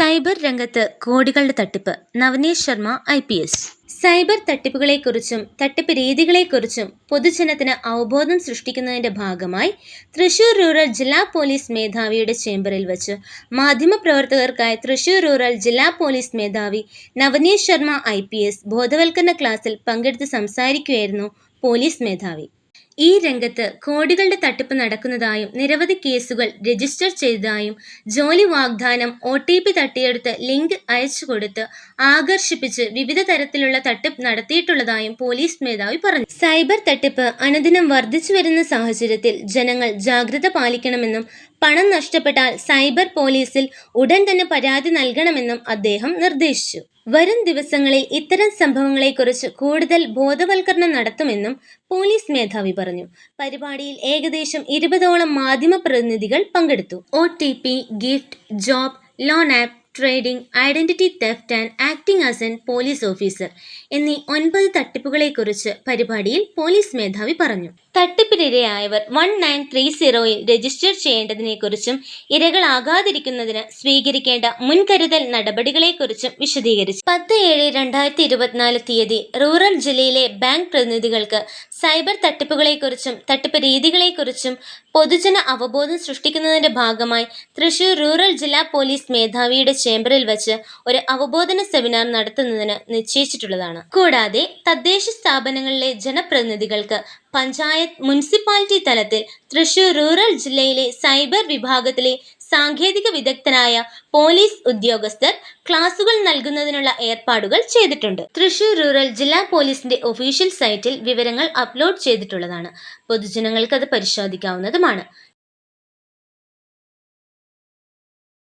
Cyber രംഗത്ത് കോടികളുടെ തട്ടിപ്പ്. Navneesh Sharma I P S. Cyber തട്ടിപ്പുകളെക്കുറിച്ചും തട്ടിപ്പ് രീതികളെക്കുറിച്ചും പൊതുജനത്തിന് അവബോധം സൃഷ്ടിക്കുന്നതിന്റെ ഭാഗമായി തൃശൂർ റൂറൽ ജില്ലാ പോലീസ് മേധാവിയുടെ ചേംബറിൽ വച്ച് മാധ്യമപ്രവർത്തകർക്കായി തൃശൂർ റൂറൽ ജില്ലാ പോലീസ് മേധാവി നവനീഷ് ശർമ്മ ഐ ബോധവൽക്കരണ ക്ലാസ്സിൽ പങ്കെടുത്ത് സംസാരിക്കുകയായിരുന്നു പോലീസ് മേധാവി. ഈ രംഗത്ത് കോടികളുടെ തട്ടിപ്പ് നടക്കുന്നതായും നിരവധി കേസുകൾ രജിസ്റ്റർ ചെയ്തതായും ജോലി വാഗ്ദാനം ഒ ടി പി തട്ടിയെടുത്ത് ലിങ്ക് അയച്ചു കൊടുത്ത് ആകർഷിപ്പിച്ച് വിവിധ തരത്തിലുള്ള തട്ടിപ്പ് നടത്തിയിട്ടുള്ളതായും പോലീസ് മേധാവി പറഞ്ഞു. സൈബർ തട്ടിപ്പ് അനുദിനം വർദ്ധിച്ചു വരുന്ന സാഹചര്യത്തിൽ ജനങ്ങൾ ജാഗ്രത പാലിക്കണമെന്നും പണം നഷ്ടപ്പെട്ടാൽ സൈബർ പോലീസിൽ ഉടൻ തന്നെ പരാതി നൽകണമെന്നും അദ്ദേഹം നിർദ്ദേശിച്ചു. വരും ദിവസങ്ങളിൽ ഇത്തരം സംഭവങ്ങളെക്കുറിച്ച് കൂടുതൽ ബോധവൽക്കരണം നടത്തുമെന്നും പോലീസ് മേധാവി പറഞ്ഞു. പരിപാടിയിൽ ഏകദേശം ഇരുപതോളം മാധ്യമ പ്രതിനിധികൾ പങ്കെടുത്തു. O gift job loan app trading identity theft and acting as an police officer എന്നീ ഒൻപത് തട്ടിപ്പുകളെക്കുറിച്ച് പരിപാടിയിൽ പോലീസ് മേധാവി പറഞ്ഞു. തട്ടിപ്പിനിരയായവർ വൺ നയൻ ത്രീ സീറോയിൽ രജിസ്റ്റർ ചെയ്യേണ്ടതിനെക്കുറിച്ചും ഇരകളാകാതിരിക്കുന്നതിന് സ്വീകരിക്കേണ്ട മുൻകരുതൽ നടപടികളെക്കുറിച്ചും വിശദീകരിച്ചു. പത്ത് ഏഴ് രണ്ടായിരത്തി ഇരുപത്തിനാല് തീയതി റൂറൽ ജില്ലയിലെ ബാങ്ക് പ്രതിനിധികൾക്ക് സൈബർ തട്ടിപ്പുകളെക്കുറിച്ചും തട്ടിപ്പ് രീതികളെക്കുറിച്ചും പൊതുജന അവബോധം സൃഷ്ടിക്കുന്നതിന്റെ ഭാഗമായി തൃശൂർ റൂറൽ ജില്ലാ പോലീസ് മേധാവിയുടെ ചേംബറിൽ വെച്ച് ഒരു അവബോധന സെമിനാർ നടത്തുന്നതിന് നിശ്ചയിച്ചിട്ടുള്ളതാണ്. കൂടാതെ തദ്ദേശ സ്ഥാപനങ്ങളിലെ ജനപ്രതിനിധികൾക്ക് പഞ്ചായത്ത് മുനിസിപ്പാലിറ്റി തലത്തിൽ തൃശൂർ റൂറൽ ജില്ലയിലെ സൈബർ വിഭാഗത്തിലെ സാങ്കേതിക വിദഗ്ധനായ പോലീസ് ഉദ്യോഗസ്ഥർ ക്ലാസുകൾ നൽകുന്നതിനുള്ള ഏർപ്പാടുകൾ ചെയ്തിട്ടുണ്ട്. തൃശൂർ റൂറൽ ജില്ലാ പോലീസിന്റെ ഒഫീഷ്യൽ സൈറ്റിൽ വിവരങ്ങൾ അപ്ലോഡ് ചെയ്തിട്ടുള്ളതാണ്. പൊതുജനങ്ങൾക്ക് അത് പരിശോധിക്കാവുന്നതുമാണ്.